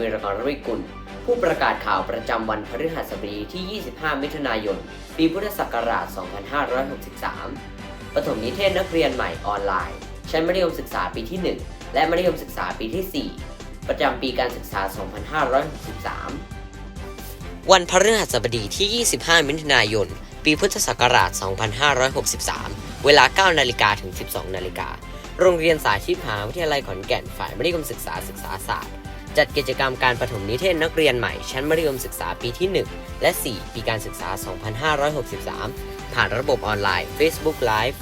วีรกรวิกุล ผู้ประกาศข่าวประจำวันพฤหัสบดีที่ 25 มิถุนายน ปีพุทธศักราช 2563 ปฐมนิเทศนักเรียนใหม่ออนไลน์ ชั้นมัธยมศึกษาปีที่ 1 และมัธยมศึกษาปีที่ 4 ประจำปีการศึกษา 2563 วันพฤหัสบดีที่ 25 มิถุนายน ปีพุทธศักราช 2563 เวลา 9 นาฬิกาถึง 12 นาฬิกาโรงเรียนสาธิตมหาวิทยาลัยขอนแก่นฝ่ายมัธยมศึกษาศึกษาศาสตร์ จัดกิจกรรมการประถมนิเทศนักเรียนใหม่ชั้นมัธยมศึกษาปีที่ 1 และ 4 ปีการศึกษา 2563 ผ่านระบบออนไลน์ Facebook Live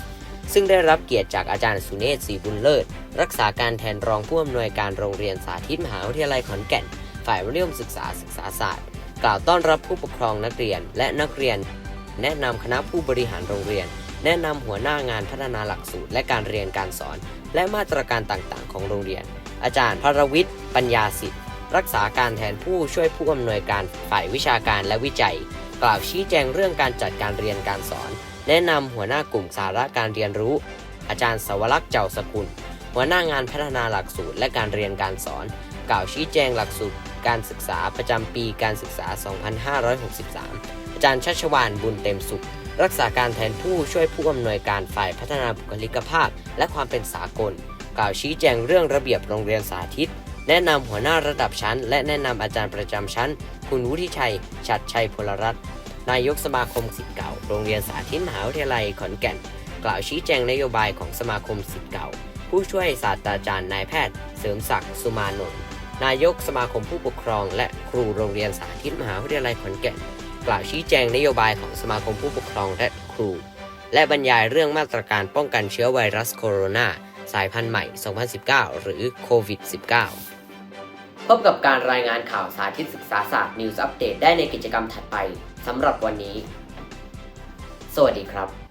ซึ่งได้รับเกียรติจากอาจารย์สุเนศศรีบุญเลิศ รักษาการแทนรองผู้อำนวยการโรงเรียนสาธิตมหาวิทยาลัยขอนแก่น ฝ่ายมัธยมศึกษาศึกษาศาสตร์ กล่าวต้อนรับผู้ปกครองนักเรียนและนักเรียน แนะนำคณะผู้บริหารโรงเรียน แนะนำหัวหน้างานพัฒนาหลักสูตร และการเรียนการสอน และมาตรการต่างๆ ของโรงเรียน อาจารย์พรวิทย์ ปัญญาสิทธิ์ รักษาการแทนผู้ช่วยผู้อำนวยการฝ่ายวิชาการและวิจัย กล่าวชี้แจงเรื่องการจัดการเรียนการสอน แนะนำหัวหน้ากลุ่มสาระการเรียนรู้ อาจารย์สวรักษ์เจ้าสกุล หัวหน้างานพัฒนาหลักสูตรและการเรียนการสอน กล่าวชี้แจงหลักสูตรการศึกษาประจำปีการศึกษา 2563 อาจารย์ชัชวานบุญเต็มสุข รักษาการแทนผู้ช่วยผู้อำนวยการฝ่ายพัฒนาบุคลิกภาพ และความเป็นสากล กล่าวชี้แจงเรื่องระเบียบโรงเรียนสาธิต แนะนำหัวหน้าระดับชั้น และแนะนำอาจารย์ประจำชั้น คุณวุฒิชัยชัดชัยพลรัตน์นายกสมาคมศิษย์เก่า โรงเรียนสาธิตมหาวิทยาลัยขอนแก่น กล่าวชี้แจงนโยบายของสมาคมศิษย์เก่า ผู้ช่วยศาสตราจารย์นายแพทย์ เสริมศักดิ์สุมานนท์นายกสมาคมผู้ปกครอง และครูโรงเรียนสาธิตมหาวิทยาลัยขอนแก่น กล่าวชี้แจงนโยบายของสมาคมผู้ปกครองและครู และบรรยายเรื่องมาตรการป้องกันเชื้อไวรัสโคโรนา สายพันธุ์ใหม่ 2019 หรือโควิด -19 พบกับการรายงานข่าวสาธิตศึกษาศาสตร์ News Update ได้ในกิจกรรมถัดไปสำหรับวันนี้ สวัสดีครับ